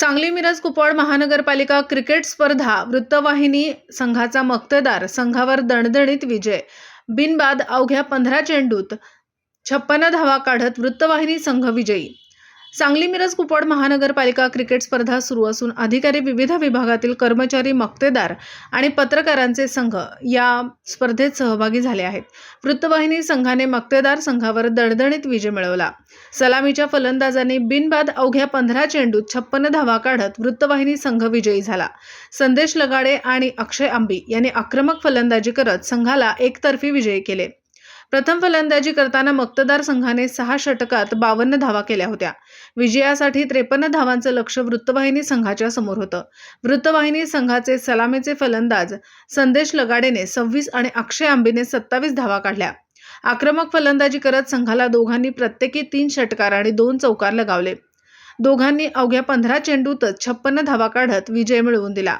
सांगली मिरज कुपवाड महानगरपालिका क्रिकेट स्पर्धा वृत्तवाहिनी संघाचा मक्तेदार संघावर दणदणीत विजय. बिनबाद अवघ्या पंधरा चेंडूत छप्पन्न धावा काढत वृत्तवाहिनी संघ विजयी. सांगली मिरज कुपवाड महानगरपालिका क्रिकेट स्पर्धा सुरू असून अधिकारी विविध विभागातील कर्मचारी मक्तेदार आणि पत्रकारांचे संघ या स्पर्धेत सहभागी झाले आहेत. वृत्तवाहिनी संघाने मक्तेदार संघावर दणदणीत विजय मिळवला. सलामीच्या फलंदाजांनी बिनबाद अवघ्या पंधरा चेंडूत छप्पन्न धावा काढत वृत्तवाहिनी संघ विजयी झाला. संदेश लगाडे आणि अक्षय आंबी यांनी आक्रमक फलंदाजी करत संघाला एकतर्फी विजयी केले. प्रथम फलंदाजी करताना मक्तदार संघाने सहा षटकात बावन्न धावा केल्या होत्या. विजयासाठी त्रेपन्न धावांचं लक्ष वृत्तवाहिनी संघाच्या समोर होतं. वृत्तवाहिनी संघाचे सलामीचे फलंदाज संदेश लगाडेने सव्वीस आणि अक्षय आंबीने सत्तावीस धावा काढल्या. आक्रमक फलंदाजी करत संघाला दोघांनी प्रत्येकी तीन षटकार आणि दोन चौकार लगावले. दोघांनी अवघ्या पंधरा चेंडूतच छप्पन्न धावा काढत विजय मिळवून दिला.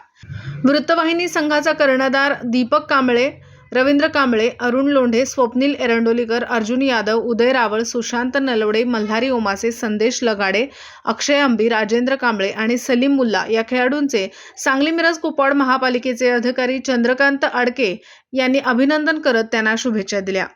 वृत्तवाहिनी संघाचा कर्णधार दीपक कांबळे रवींद्र कांबळे अरुण लोंढे स्वप्नील एरंडोलीकर अर्जुन यादव उदय रावळ सुशांत नलवडे मल्हारी ओमासे संदेश लगाडे अक्षय अंबी राजेंद्र कांबळे आणि सलीम मुल्ला या खेळाडूंचे सांगली मिरज कुपवाड महापालिकेचे अधिकारी चंद्रकांत अडके यांनी अभिनंदन करत त्यांना शुभेच्छा दिल्या.